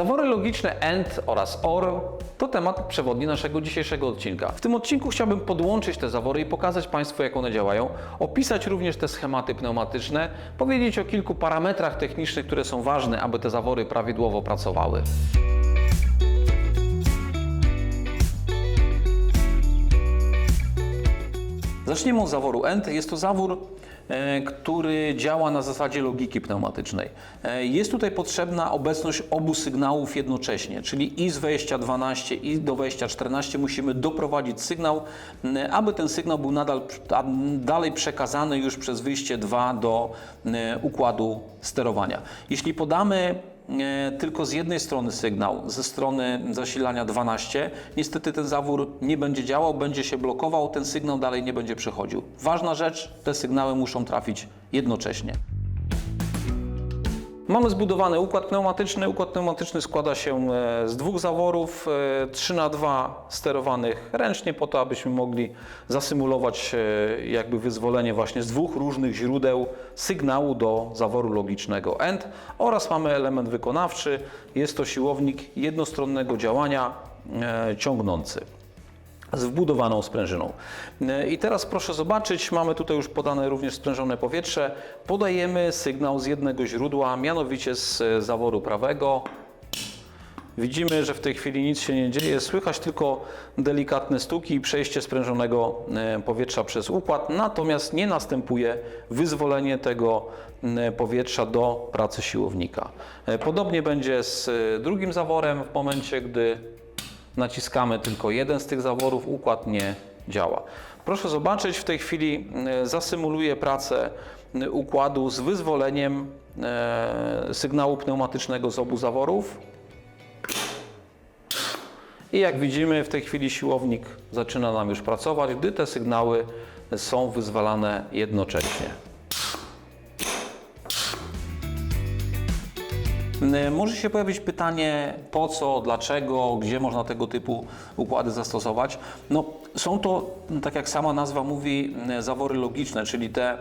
Zawory logiczne AND oraz OR to temat przewodni naszego dzisiejszego odcinka. W tym odcinku chciałbym podłączyć te zawory i pokazać Państwu, jak one działają, opisać również te schematy pneumatyczne, powiedzieć o kilku parametrach technicznych, które są ważne, aby te zawory prawidłowo pracowały. Zacznijmy od zaworu END. Jest to zawór, który działa na zasadzie logiki pneumatycznej. E, Jest tutaj potrzebna obecność obu sygnałów jednocześnie, czyli i z wejścia 12 i do wejścia 14 musimy doprowadzić sygnał, m, aby ten sygnał był nadal dalej przekazany już przez wyjście 2 do układu sterowania. Jeśli podamy e, tylko z jednej strony sygnał, ze strony zasilania 12, niestety ten zawór nie będzie działał, będzie się blokował, ten sygnał dalej nie będzie przechodził. Ważna rzecz, te sygnały muszą trafić jednocześnie. Mamy zbudowany układ pneumatyczny. Układ pneumatyczny składa się e, z dwóch zaworów, 3 na 2 sterowanych ręcznie po to, abyśmy mogli zasymulować e, jakby wyzwolenie właśnie z dwóch różnych źródeł sygnału do zaworu logicznego AND oraz mamy element wykonawczy. Jest to siłownik jednostronnego działania e, ciągnący z wbudowaną sprężyną. I teraz proszę zobaczyć, mamy tutaj już podane również sprężone powietrze. Podajemy sygnał z jednego źródła, mianowicie z e, zaworu prawego. Widzimy, że w tej chwili nic się nie dzieje, słychać tylko delikatne stuki i przejście sprężonego e, powietrza przez układ, natomiast nie następuje wyzwolenie tego e, powietrza do pracy siłownika. Podobnie będzie z drugim zaworem w momencie, gdy naciskamy tylko jeden z tych zaworów, układ nie działa. Proszę zobaczyć, w tej chwili e, zasymuluję pracę e, układu z wyzwoleniem e, sygnału pneumatycznego z obu zaworów. I jak widzimy, w tej chwili siłownik zaczyna nam już pracować, gdy te sygnały są wyzwalane jednocześnie. Może się pojawić pytanie, po co, dlaczego, gdzie można tego typu układy zastosować. No, są to, tak jak sama nazwa mówi, n- zawory logiczne, czyli te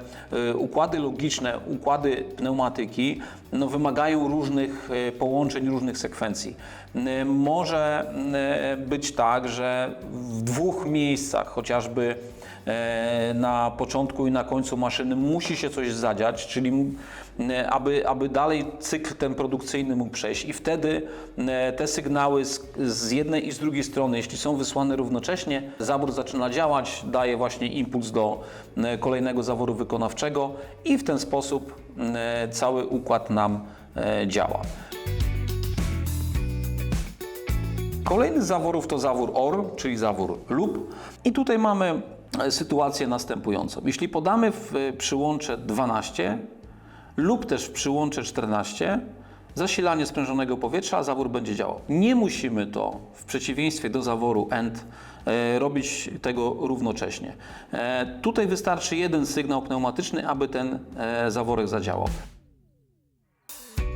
y, układy logiczne, układy pneumatyki, no, wymagają różnych y, połączeń, różnych sekwencji. N- Może n- być tak, że w dwóch miejscach, chociażby e, na początku i na końcu maszyny musi się coś zadziać, czyli e, aby, aby dalej cykl ten produkcyjny mógł przejść i wtedy e, te sygnały z, z jednej i z drugiej strony, jeśli są wysłane równocześnie, zawór zaczyna działać, daje właśnie impuls do e, kolejnego zaworu wykonawczego i w ten sposób e, cały układ nam e, działa. Kolejny z zaworów to zawór OR, czyli zawór lub. I tutaj mamy e, sytuację następującą. Jeśli podamy w e, przyłącze 12 lub też w przyłącze 14 zasilanie sprężonego powietrza, zawór będzie działał. Nie musimy to w przeciwieństwie do zaworu AND e, robić tego równocześnie. E, Tutaj wystarczy jeden sygnał pneumatyczny, aby ten e, zaworek zadziałał.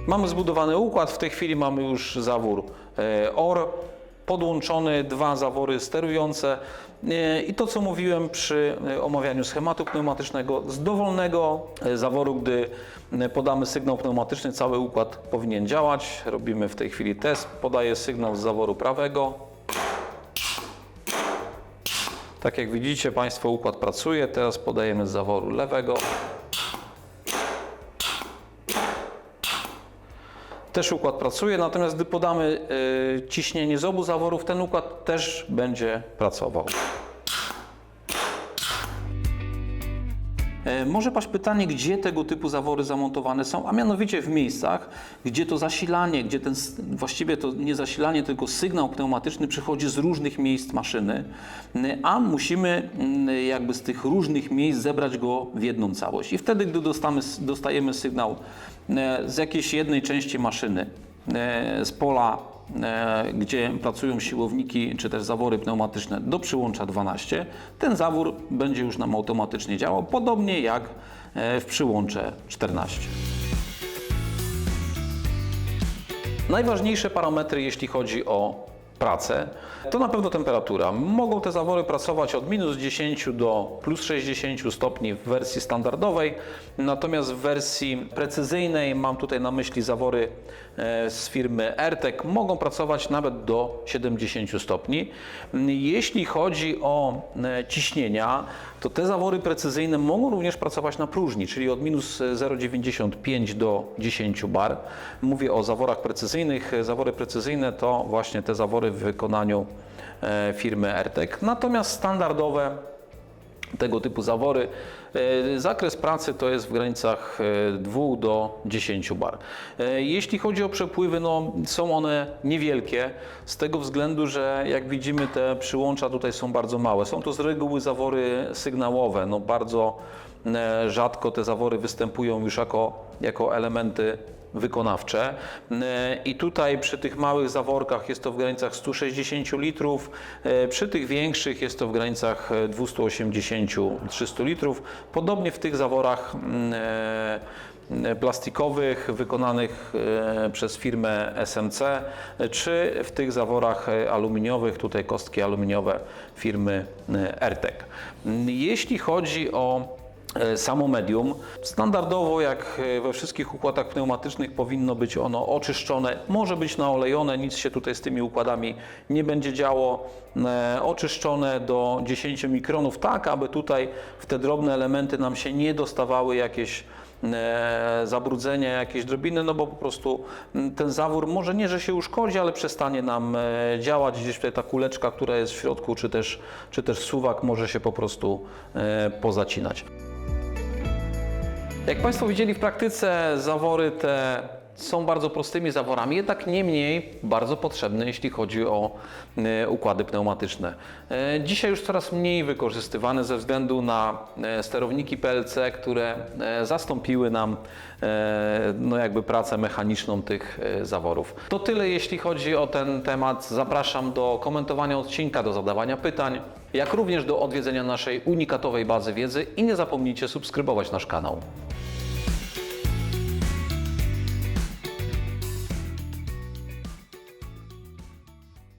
Mamy zbudowany układ, w tej chwili mamy już zawór OR, podłączone dwa zawory sterujące e, i to co mówiłem przy e, omawianiu schematu pneumatycznego, z dowolnego e, zaworu, gdy podamy sygnał pneumatyczny, cały układ powinien działać. Robimy w tej chwili test, podaję sygnał z zaworu prawego. Tak jak widzicie Państwo, układ pracuje, teraz podajemy z zaworu lewego. Też układ pracuje, natomiast gdy podamy y, ciśnienie z obu zaworów, ten układ też będzie pracował. Może paść pytanie, gdzie tego typu zawory zamontowane są, a mianowicie w miejscach, gdzie to zasilanie, gdzie ten, właściwie to nie zasilanie, tylko sygnał pneumatyczny przychodzi z różnych miejsc maszyny, a musimy jakby z tych różnych miejsc zebrać go w jedną całość. I wtedy, gdy dostamy, dostajemy sygnał e, z jakiejś jednej części maszyny, e, z pola e, gdzie pracują siłowniki czy też zawory pneumatyczne do przyłącza 12, ten zawór będzie już nam automatycznie działał, podobnie jak e, w przyłącze 14. Najważniejsze parametry, jeśli chodzi o pracę, to na pewno temperatura. Mogą te zawory pracować od minus 10 do plus 60 stopni w wersji standardowej, natomiast w wersji precyzyjnej mam tutaj na myśli zawory e, z firmy Airtec mogą pracować nawet do 70 stopni. Jeśli chodzi o e, ciśnienia, to te zawory precyzyjne mogą również pracować na próżni, czyli od minus 0,95 do 10 bar. Mówię o zaworach precyzyjnych. Zawory precyzyjne to właśnie te zawory w wykonaniu e, firmy Airtec. Natomiast standardowe tego typu zawory. E, Zakres pracy to jest w granicach e, 2 do 10 bar. E, Jeśli chodzi o przepływy, no, są one niewielkie z tego względu, że jak widzimy te przyłącza tutaj są bardzo małe. Są to z reguły zawory sygnałowe. No, bardzo e, rzadko te zawory występują już jako, jako elementy wykonawcze. E, I tutaj przy tych małych zaworkach jest to w granicach 160 litrów, e, przy tych większych jest to w granicach e, 280-300 litrów. Podobnie w tych zaworach mm, e, e, plastikowych wykonanych e, przez firmę SMC, e, czy w tych zaworach e, aluminiowych, tutaj kostki aluminiowe firmy e. Mm, Jeśli chodzi o E, Samo medium. Standardowo, jak e, we wszystkich układach pneumatycznych, powinno być ono oczyszczone. Może być naolejone, nic się tutaj z tymi układami nie będzie działo. E, Oczyszczone do 10 mikronów, tak aby tutaj w te drobne elementy nam się nie dostawały jakieś e, zabrudzenia, jakieś drobiny, no bo po prostu ten zawór może nie, że się uszkodzi, ale przestanie nam e, działać. Gdzieś tutaj ta kuleczka, która jest w środku, czy też, czy też suwak może się po prostu e, pozacinać. Jak Państwo widzieli w praktyce, zawory te są bardzo prostymi zaworami, jednak niemniej bardzo potrzebne, jeśli chodzi o e, układy pneumatyczne. E, Dzisiaj już coraz mniej wykorzystywane ze względu na e, sterowniki PLC, które zastąpiły nam no jakby pracę mechaniczną tych zaworów. To tyle, jeśli chodzi o ten temat. Zapraszam do komentowania odcinka, do zadawania pytań, jak również do odwiedzenia naszej unikatowej bazy wiedzy i nie zapomnijcie subskrybować nasz kanał.